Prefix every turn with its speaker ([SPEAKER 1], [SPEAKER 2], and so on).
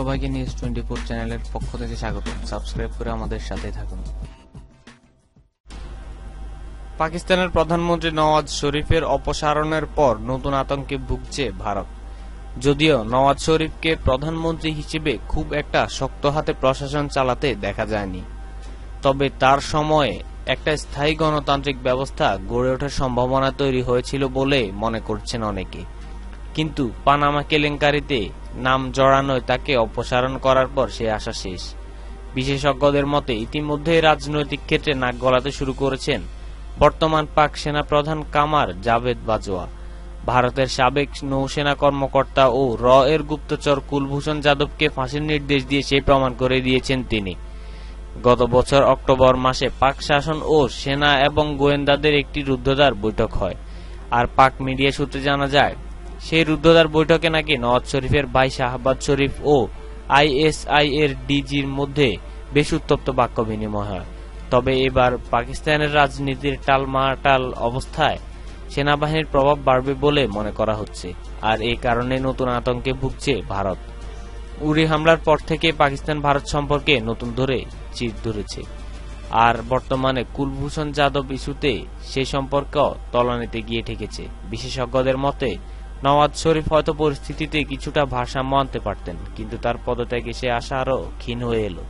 [SPEAKER 1] সবাইকে news twenty four চ্যানেলের পক্ষ থেকে স্বাগত। সাবস্ক্রাইব করে আমাদের সাথে থাকুন। পাকিস্তানের প্রধানমন্ত্রী নওয়াজ শরীফের অপসারণের পর নতুন আতঙ্কে ভুগছে ভারত। যদিও নওয়াজ শরীফকে প্রধানমন্ত্রী হিসেবে খুব একটা শক্ত হাতে প্রশাসন চালাতে দেখা যায়নি। তবে তার সময়ে একটা স্থায়ী গণতান্ত্রিক ব্যবস্থা গড়ে ওঠার সম্ভাবনা তৈরি হয়েছিল বলে মনে করছেন অনেকে। কিন্তু পানামা কেলেঙ্কারিতে নাম জড়ানোয় তাকে অপসারণ করার পর সে আশা শেষ। বিশেষজ্ঞদের মতে ইতিমধ্যে রাজনৈতিক ক্ষেত্রে নাক গলাতে শুরু করেছেন বর্তমান পাক সেনা প্রধান কামার জাভেদ বাজোয়া ভারতের সাবেক নৌসেনা কর্মকর্তা ও র এর গুপ্তচর কুলভূষণ যাদবকে ফাঁসির নির্দেশ দিয়ে সেই প্রমাণ করে দিয়েছেন তিনি। গত বছর অক্টোবর মাসে পাক শাসন ও সেনা এবং গোয়েন্দাদের একটি রুদ্ধদ্বার বৈঠক হয়। আর পাক মিডিয়া সূত্রে জানা যায় সেই রুদ্ধদ্বার বৈঠকে নাকি নওয়াজ শরীফের ভাই শাহবাজ শরীফ ও আইএসআই এর ডিজির মধ্যে বেশ উত্তপ্ত বাক্য বিনিময় হয়। তবে এবার পাকিস্তানের রাজনীতির টালমাটাল অবস্থায় সেনাবাহিনীর প্রভাব বাড়বে বলে মনে করা হচ্ছে, আর এই কারণে নতুন আতঙ্কে ভুগছে ভারত। উড়ি হামলার পর থেকে পাকিস্তান ভারত সম্পর্কে নতুন ধরে চির ধরেছে। আর বর্তমানে কুলভূষণ যাদব ইস্যুতে সেই সম্পর্ক তলানিতে গিয়ে ঠেকেছে। বিশেষজ্ঞদের মতে নওয়াজ শরীফ হয়তো পরিস্থিতিতে কিছুটা ভাষা মানতে পারতেন, কিন্তু তার পদত্যাগে সে আশা আরও ক্ষীণ হয়ে এলো।